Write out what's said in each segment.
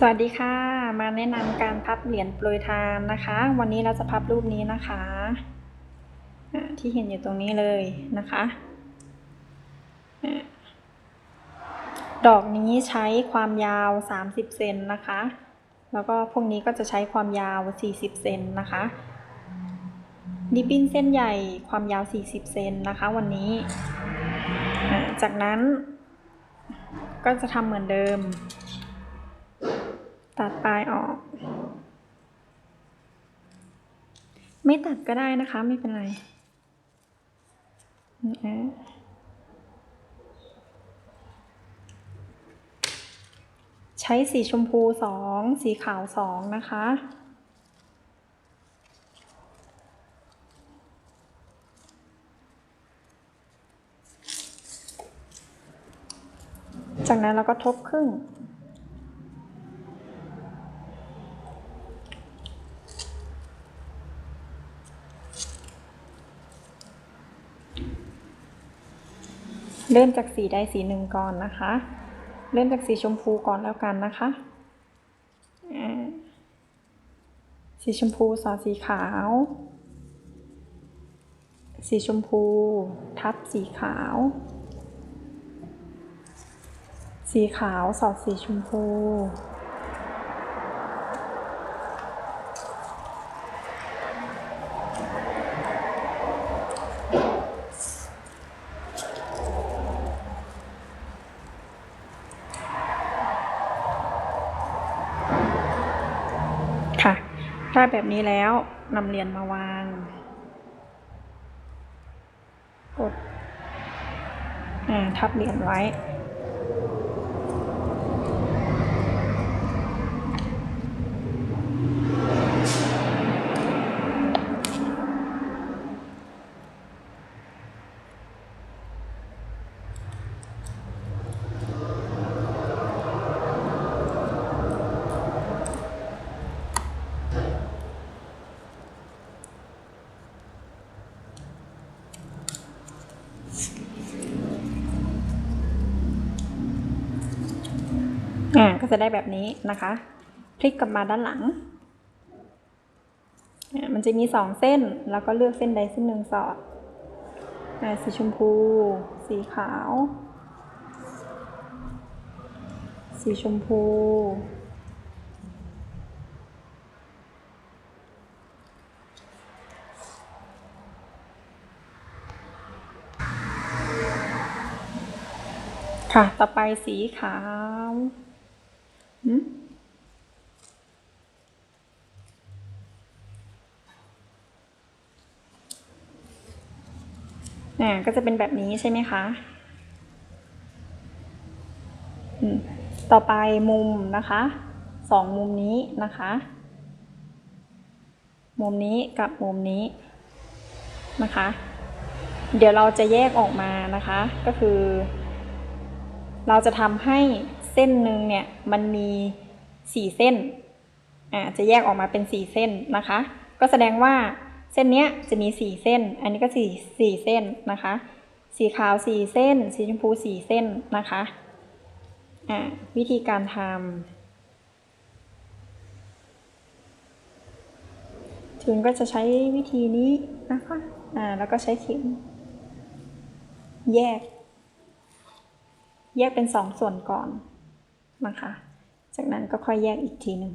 สวัสดีค่ะ มาแนะนำการพับเหรียญโปรยทานนะคะ วันนี้เราจะพับรูปนี้นะคะที่เห็นอยู่ตรงนี้เลยนะคะดอกนี้ใช้ความยาว 30 เซนนะคะ แล้วก็พวกนี้ก็จะใช้ความยาว 40 เซนนะคะริบิ้นเส้นใหญ่ความยาว 40 เซนนะคะ วันนี้ จากนั้นก็จะทำเหมือนเดิม ตัดปลายออก ไม่ตัดก็ได้นะคะ ไม่เป็นไรใช้สีชมพูสองสีขาวสองนะคะจากนั้นเราก็ทบครึ่ง ริ่มจากสีใดสีหนึ่งก่อนนะคะ เริ่มจากสีชมพูก่อนแล้วกันนะคะ สีชมพูสอดสีขาว สีชมพู ทับสีขาว สีขาวสอดสีชมพู ค่ะ ได้แบบนี้แล้วนำเหรียญมาวาง กดทับเหรียญไว้ อ่าก็จะได้แบบนี้นะคะพลิกกลับมาด้านหลัง มันจะมีสองเส้นแล้วก็เลือกเส้นใดเส้นหนึ่งสอดสีชมพู สีขาว สีชมพู ค่ะ ต่อไปสีขาว หืมอ่าก็จะเป็นแบบนี้ใช่ไหมคะต่อไปมุมนะคะสองมุมนี้นะคะ มุมนี้กับมุมนี้นะคะ เดี๋ยวเราจะแยกออกมานะคะ ก็คือ เราจะทำให้ เส้นหนึ่งเนี่ยมันมีสี่เส้นอ่าจะแยกออกมาเป็นสี่เส้นนะคะ ก็แสดงว่าเส้นเนี้ยจะมีสี่เส้น อันนี้ก็สี่สี่เส้นนะคะ สีขาวสี่เส้น สีชมพูสี่เส้นนะคะอ่าวิธีการทำถึงก็จะใช้วิธีนี้นะคะอ่าแล้วก็ใช้เข็มแยก แยกเป็นสองส่วนก่อน นะคะจากนั้นก็ค่อยแยกอีกทีหนึ่ง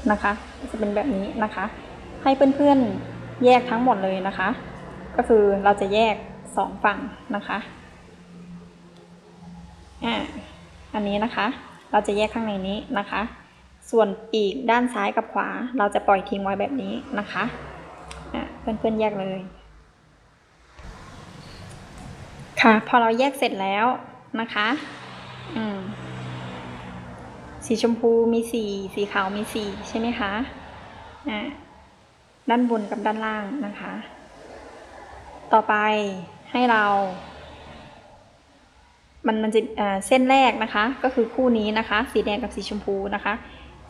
อะ นะคะ จะเป็นแบบนี้นะคะ ให้เพื่อนๆแยกทั้งหมดเลยนะคะ ก็คือเราจะแยกสองฝั่งนะคะอ่าอันนี้นะคะ เราจะแยกข้างในนี้นะคะ ส่วนปีกด้านซ้ายกับขวา เราจะปล่อยทิ้งไว้แบบนี้นะคะอะเพื่อนๆแยกเลยค่ะพอเราแยกเสร็จแล้วนะคะ อืม สีชมพูมีสี่สีขาวมีสี่ใช่ไหมคะอ่าด้านบนกับด้านล่างนะคะ ต่อไปให้เรา มันมันจะเส้นแรกนะคะ ก็คือคู่นี้นะคะ สีแดงกับสีชมพูนะคะ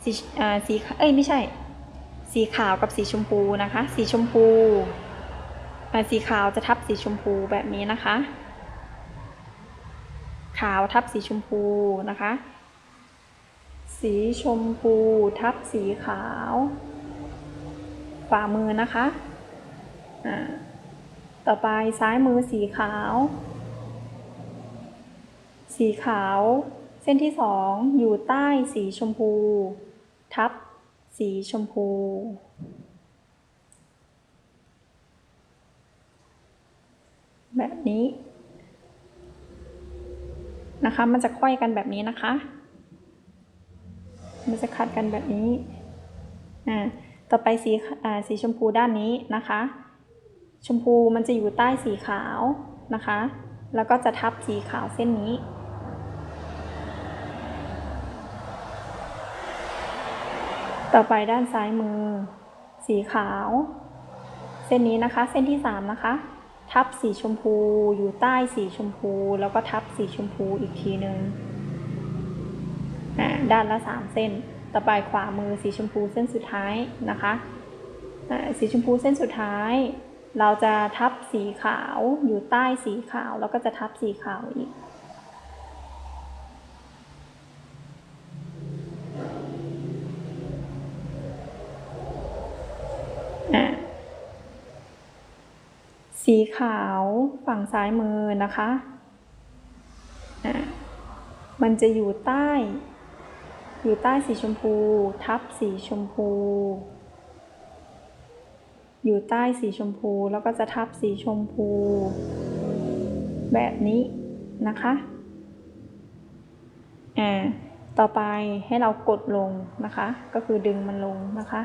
สีอ่าสีเอ้ยไม่ใช่ สีขาวกับสีชมพูนะคะ สีชมพูอ่าสีขาวจะทับสีชมพูแบบนี้นะคะ ขาวทับสีชมพูนะคะ สีชมพูทับสีขาว ฝ่ามือนะคะต่อไปซ้ายมือสีขาว สีขาว เส้นที่สองอยู่ใต้สีชมพู ทับสีชมพู แบบนี้นะคะ มันจะค่อยกันแบบนี้นะคะ มันจะขัดกันแบบนี้อ่าต่อไปสีอ่าสีชมพูด้านนี้นะคะ ชมพูมันจะอยู่ใต้สีขาวนะคะ แล้วก็จะทับสีขาวเส้นนี้ต่อไปด้านซ้ายมือ สีขาว เส้นนี้นะคะ เส้นที่สามนะคะ ทับสีชมพูอยู่ใต้สีชมพู แล้วก็ทับสีชมพูอีกทีหนึ่งอ่า ด้านละสามเส้น ต่อไปขวามือสีชมพูเส้นสุดท้ายนะคะสีชมพูเส้นสุดท้าย เราจะทับสีขาวอยู่ใต้สีขาว แล้วก็จะทับสีขาวอีกสีขาวฝั่งซ้ายมือนะคะ มันจะอยู่ใต้ อยู่ใต้สีชมพู ทับสีชมพู อยู่ใต้สีชมพูแล้วก็จะทับสีชมพู แบบนี้นะคะอ่าต่อไปให้เรากดลงนะคะ ก็คือดึงมันลงนะคะ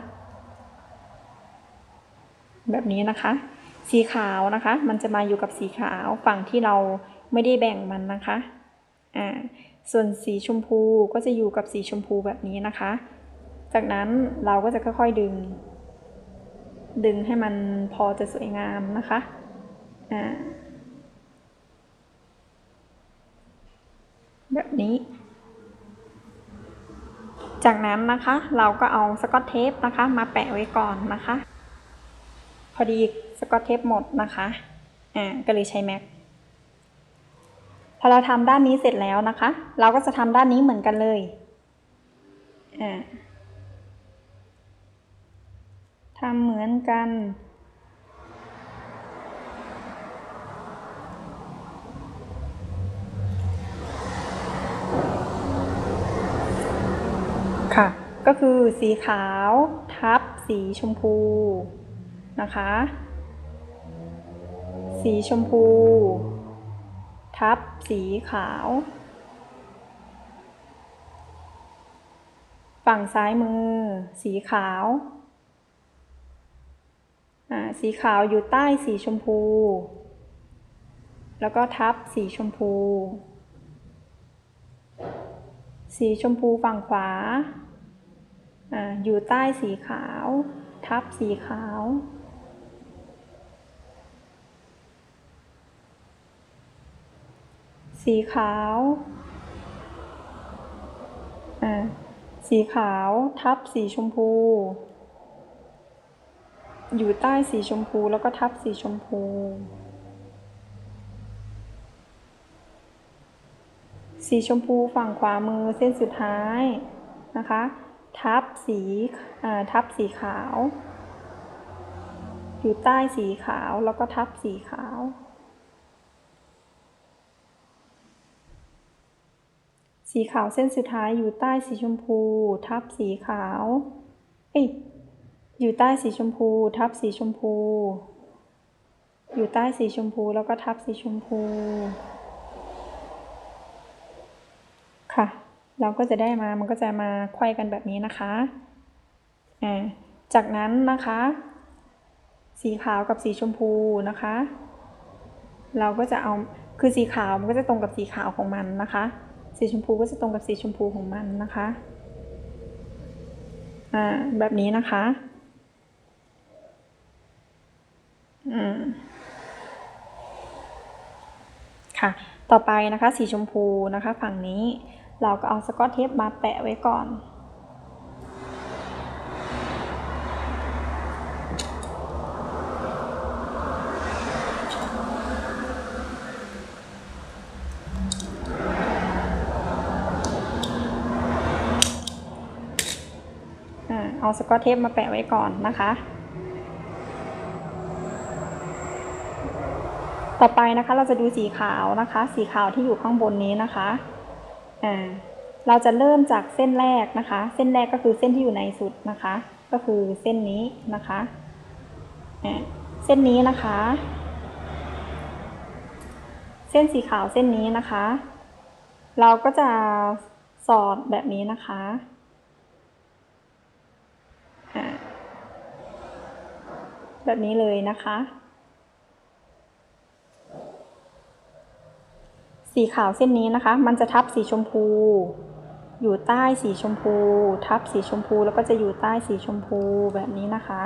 แบบนี้นะคะ สีขาวนะคะ มันจะมาอยู่กับสีขาวฝั่งที่เราไม่ได้แบ่งมันนะคะอ่า ส่วนสีชมพูก็จะอยู่กับสีชมพูแบบนี้นะคะ จากนั้นเราก็จะค่อยๆดึง ดึงให้มันพอจะสวยงามนะคะอ่าแบบนี้ จากนั้นนะคะเราก็เอาสกอตเทปนะคะ มาแปะไว้ก่อนนะคะ พอดีสกอตเทปหมดนะคะ อ่า ก็เลยใช้แม็ก พอเราทำด้านนี้เสร็จแล้วนะคะ เราก็จะทำด้านนี้เหมือนกันเลยอ่าทำเหมือนกัน ค่ะ ก็คือสีขาว ทับสีชมพูนะคะ สีชมพู ทับสีขาว ฝั่งซ้ายมือ สีขาวอ่าสีขาวอยู่ใต้สีชมพู แล้วก็ทับสีชมพู สีชมพูฝั่งขวาอ่าอยู่ใต้สีขาว ทับสีขาว สีขาวอ่าสีขาวทับสีชมพู อยู่ใต้สีชมพูแล้วก็ทับสีชมพู สีชมพูฝั่งขวามือเส้นสุดท้ายนะคะ ทับสีอ่าทับสีขาว อยู่ใต้สีขาวแล้วก็ทับสีขาว สีขาวเส้นสุดท้ายอยู่ใต้สีชมพู ทับสีขาว เอ้ย อยู่ใต้สีชมพู ทับสีชมพู อยู่ใต้สีชมพูแล้วก็ทับสีชมพู ค่ะ เราก็จะได้มา มันก็จะมาไขว้กันแบบนี้นะคะ อ่า จากนั้นนะคะ สีขาวกับสีชมพูนะคะ เราก็จะเอา คือสีขาวมันก็จะตรงกับสีขาวของมันนะคะ สีชมพูก็จะตรงกับสีชมพูของมันนะคะ อ่า แบบนี้นะคะ อืม ค่ะ ต่อไปนะคะ สีชมพูนะคะ ฝั่งนี้เราก็เอาสกอตเทปมาแปะไว้ก่อน สกอตเทปมาแปะไว้ก่อนนะคะ ต่อไปนะคะเราจะดูสีขาวนะคะ สีขาวที่อยู่ข้างบนนี้นะคะอ่าเราจะเริ่มจากเส้นแรกนะคะ เส้นแรกก็คือเส้นที่อยู่ในสุดนะคะ ก็คือเส้นนี้นะคะอ่าเส้นนี้นะคะ เส้นสีขาวเส้นนี้นะคะ เราก็จะสอดแบบนี้นะคะอ่า แบบนี้เลยนะคะ สีขาวเส้นนี้นะคะ มันจะทับสีชมพู อยู่ใต้สีชมพู ทับสีชมพูแล้วก็จะอยู่ใต้สีชมพูแบบนี้นะคะ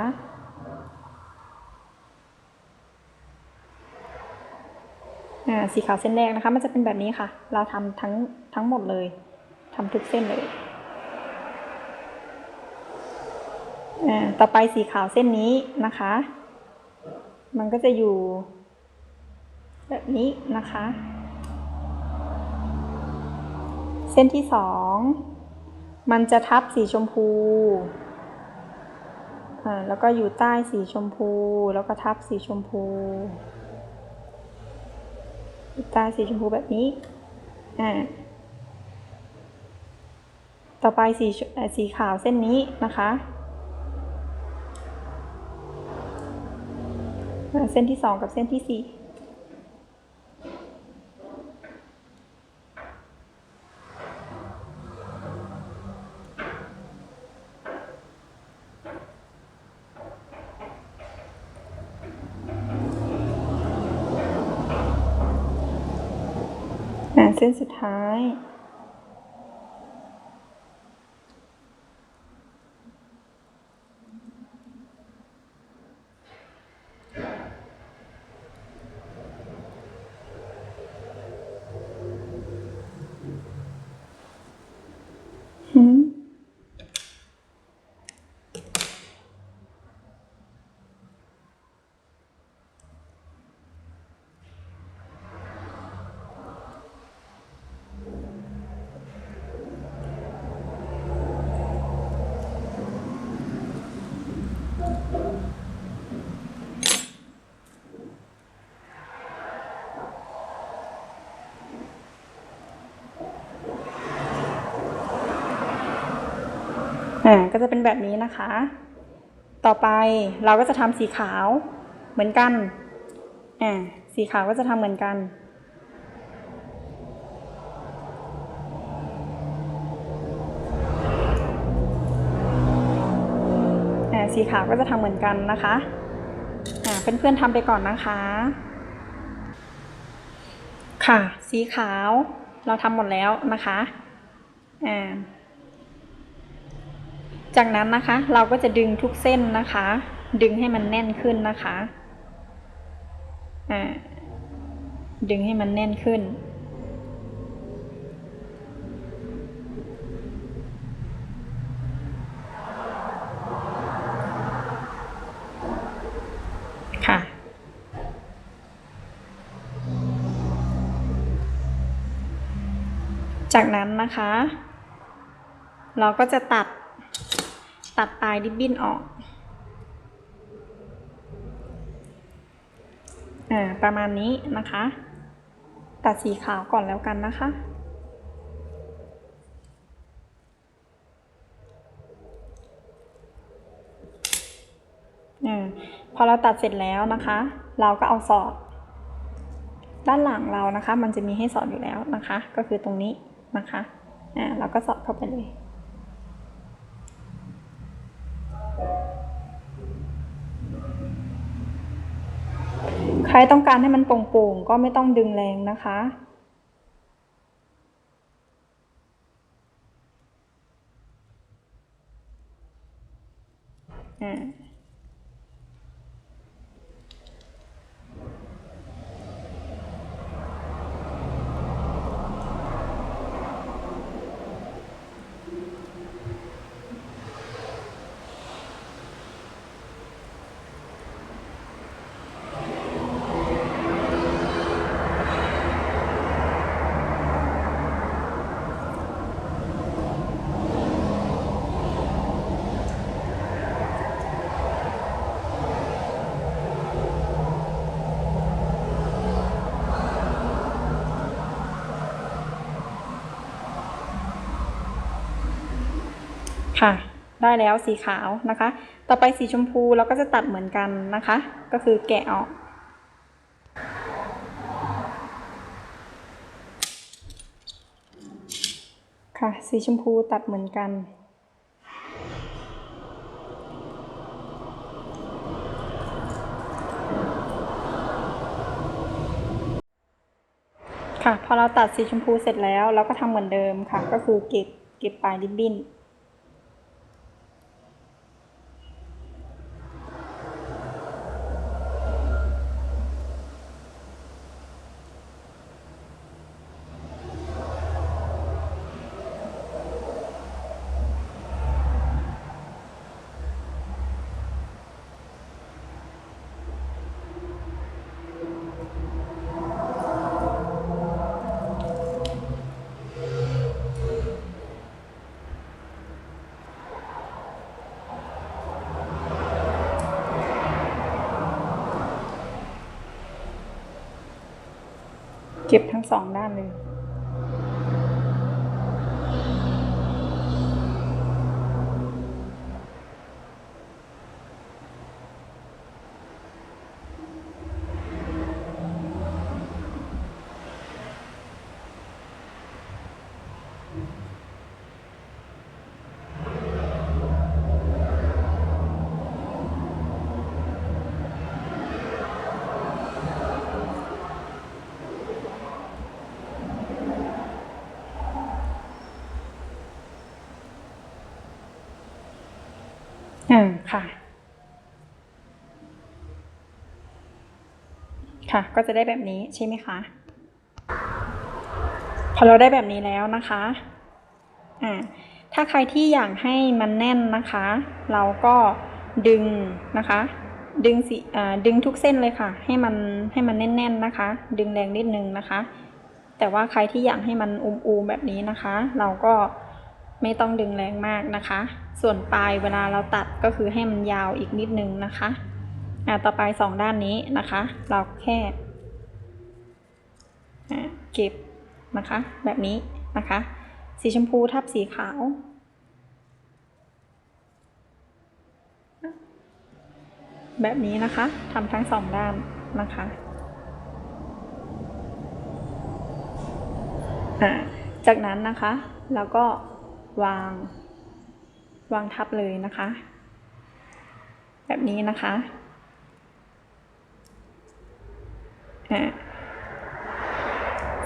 อ่าสีขาวเส้นแรกนะคะ มันจะเป็นแบบนี้ค่ะ เราทำทั้งทั้งหมดเลยทำทุกเส้นเลย อ่า ต่อไปสีขาวเส้นนี้นะคะ มันก็จะอยู่ แบบนี้นะคะ เส้นที่สองมันจะทับสีชมพูอ่าแล้วก็อยู่ใต้สีชมพู แล้วก็ทับสีชมพูอยู่ใต้สีชมพูแบบนี้ อ่า ต่อไปสีสีขาวเส้นนี้นะคะ อเส้นที่สองกับเส้นที่สี่เส้นสุดท้าย อ่าก็จะเป็นแบบนี้นะคะ ต่อไปเราก็จะทำสีขาวเหมือนกันอ่าสีขาวก็จะทำเหมือนกันอ่าสีขาวก็จะทำเหมือนกันนะคะอ่าเพื่อนๆทำไปก่อนนะคะ ค่ะ สีขาวเราทำหมดแล้วนะคะอ่า จากนั้นนะคะเราก็จะดึงทุกเส้นนะคะ ดึงให้มันแน่นขึ้นนะคะอ่าดึงให้มันแน่นขึ้น ค่ะ จากนั้นนะคะ เราก็จะตัด ตัดปลายริบบิ้นออก อ่า ประมาณนี้นะคะ ตัดสีขาวก่อนแล้วกันนะคะอ่าพอเราตัดเสร็จแล้วนะคะ เราก็เอาสอด ด้านหลังเรานะคะ มันจะมีให้สอดอยู่แล้วนะคะ ก็คือตรงนี้นะคะอ่าเราก็สอดเข้าไปเลย ใครต้องการให้มันโปร่งๆก็ไม่ต้องดึงแรงนะคะ อ่า ค่ะ ได้แล้วสีขาวนะคะ ต่อไปสีชมพูเราก็จะตัดเหมือนกันนะคะ ก็คือแกะออก ค่ะ สีชมพูตัดเหมือนกัน ค่ะ พอเราตัดสีชมพูเสร็จแล้วเราก็ทำเหมือนเดิมค่ะ ก็คือเก็บเก็บปลายริบบิ้น เก็บทั้งสองด้านเลย อืมค่ะ ค่ะ ก็จะได้แบบนี้ใช่ไหมคะ พอเราได้แบบนี้แล้วนะคะ อ่า ถ้าใครที่อยากให้มันแน่นนะคะ เราก็ดึงนะคะ ดึงสิอ่าดึงทุกเส้นเลยค่ะ ให้มันให้มันแน่น ๆนะคะ ดึงแรงนิดนึงนะคะ แต่ว่าใครที่อยากให้มันอูมๆแบบนี้นะคะ เราก็ ไม่ต้องดึงแรงมากนะคะ ส่วนปลายเวลาเราตัดก็คือให้มันยาวอีกนิดนึงนะคะอ่าต่อไปสองด้านนี้นะคะ เราแค่อ่าเก็บนะคะ แบบนี้นะคะ สีชมพูทับสีขาว แบบนี้นะคะทำทั้งสองด้านนะคะอ่าจากนั้นนะคะเราก็ วาง วางทับเลยนะคะ แบบนี้นะคะ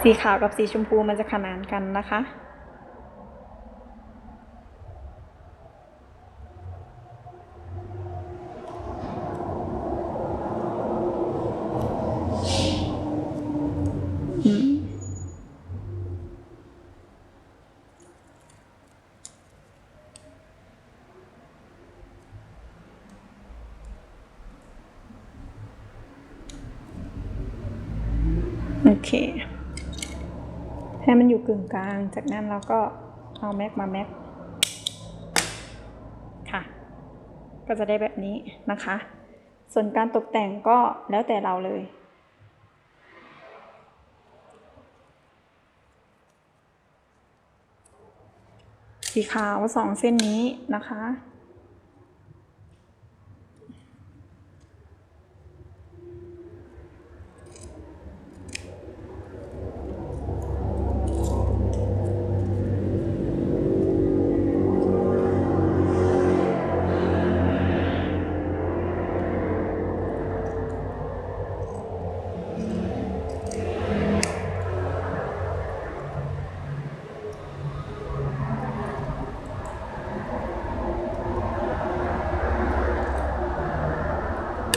สีขาวกับสีชมพูมันจะขนานกันนะคะ เค ให้มันอยู่กึ่งกลาง จากนั้นเราก็เอาแม็กมาแม็กค่ะ ก็จะได้แบบนี้นะคะ ส่วนการตกแต่งก็แล้วแต่เราเลยสีขาวสองเส้นนี้นะคะ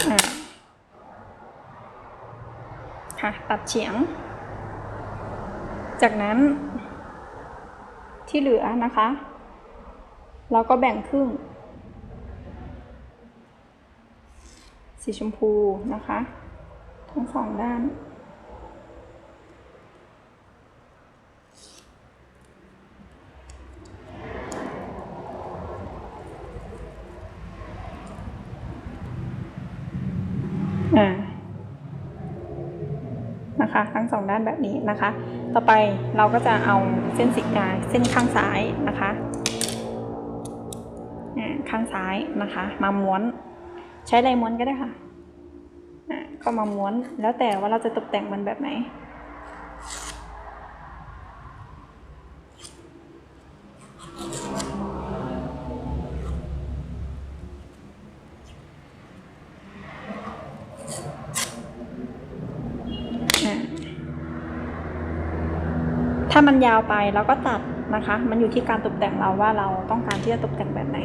ค ค่ะตัดเฉียง จากนั้นที่เหลือนะคะ เราก็แบ่งครึ่ง สีชมพูนะคะ ทั้งสองด้าน อ่า นะคะ ทั้ง สองด้านแบบนี้นะคะ ต่อไปเราก็จะเอาเส้นสีดาเส้นข้างซ้ายนะคะอ่าข้างซ้ายนะคะ มาม้วน ใช้อะไรม้วนก็ได้ค่ะอ่าก็มาม้วนแล้วแต่ว่าเราจะตกแต่งมันแบบไหน ถ้ามันยาวไปเราก็ตัดนะคะ มันอยู่ที่การตกแต่งเราว่าเราต้องการที่จะตกแต่งแบบไหน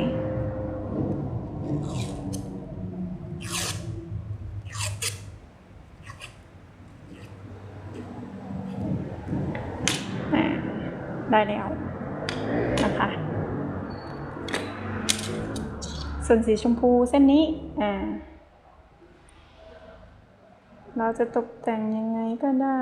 ได้แล้วนะคะ ส่วนสีชมพูเส้นนี้อ่าเราจะตกแต่งยังไงก็ได้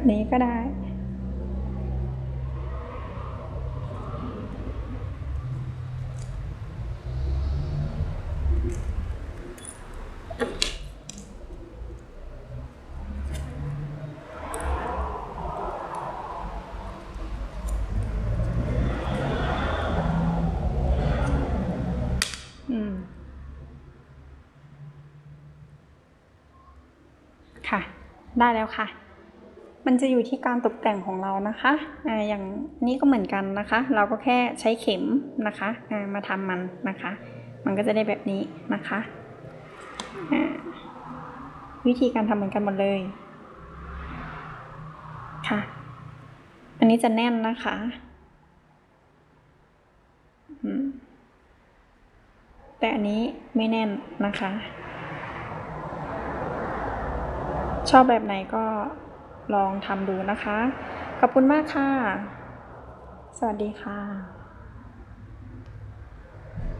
แบบนี้ก็ได้ อืม ค่ะ ได้แล้วค่ะ มันจะอยู่ที่การตกแต่งของเรานะคะอ่าอย่างนี้ก็เหมือนกันนะคะ เราก็แค่ใช้เข็มนะคะอ่ามาทำมันนะคะ มันก็จะได้แบบนี้นะคะอ่าวิธีการทำเหมือนกันหมดเลยค่ะ อันนี้จะแน่นนะคะแต่อันนี้ไม่แน่นนะคะ ชอบแบบไหนก็ ลองทำดูนะคะ ขอบคุณมากค่ะ สวัสดีค่ะ